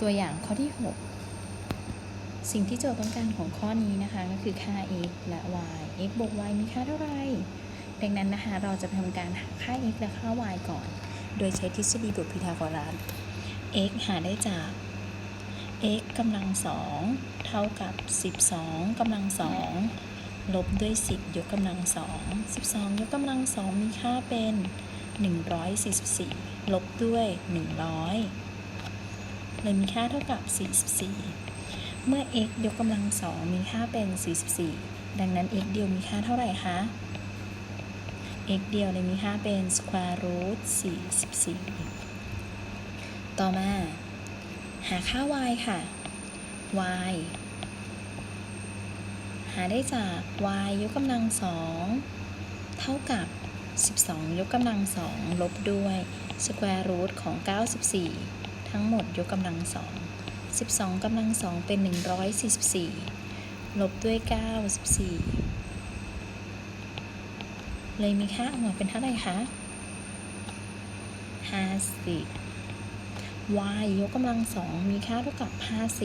ตัวอย่างข้อที่ 6 สิ่งที่โจทย์ต้องการของข้อนี้นะคะก็คือค่า x และ y x บวก y มีค่าเท่าไหร่ดังนั้นนะคะเราจะทำการหาค่า x และค่า y ก่อน โดยใช้ทฤษฎีบทพีทาโกรัส x หาได้จาก x กำลังสองเท่ากับ 12กำลังสองลบด้วย 10 ยกกำลังสอง12 ยกกำลังสองมีค่าเป็น 144 ลบด้วย 100 เลยมีค่าเท่ากับ 44 เมื่อ x ยกกำลังสองมีค่าเป็น 44 ดังนั้น x เดียวมีค่าเท่าไหร่คะ x เดียวเลยมีค่าเป็น square root 44 ต่อมา หาค่า y ค่ะ y หาได้จาก y ยกกำลังสองเท่ากับ 12 ยกกำลังสองลบด้วย square root ของ 94 ทั้งหมดยกกำลังสอง12กำลังสองเป็น144ลบด้วย94เลยมีค่าออกมาเป็นเท่าไหร่คะ50 y ยกกำลังสองมีค่าเท่ากับ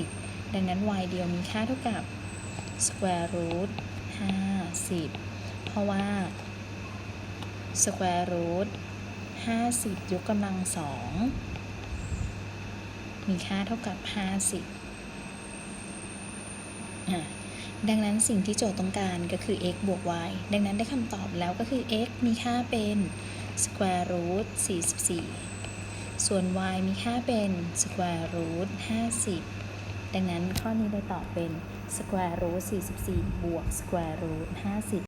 50ดังนั้น y เดียวมีค่าเท่ากับ square root 50 เพราะว่า square root 50 ยกกำลังสอง มีค่าเท่ากับ 50 ดังนั้นสิ่งที่โจทย์ต้องการก็คือ x บวก y ดังนั้นได้คำตอบแล้วก็คือ x มีค่าเป็น square root 44 ส่วน y มีค่าเป็น square root 50 ดังนั้นข้อนี้ได้ตอบเป็น square root 44 บวก square root 50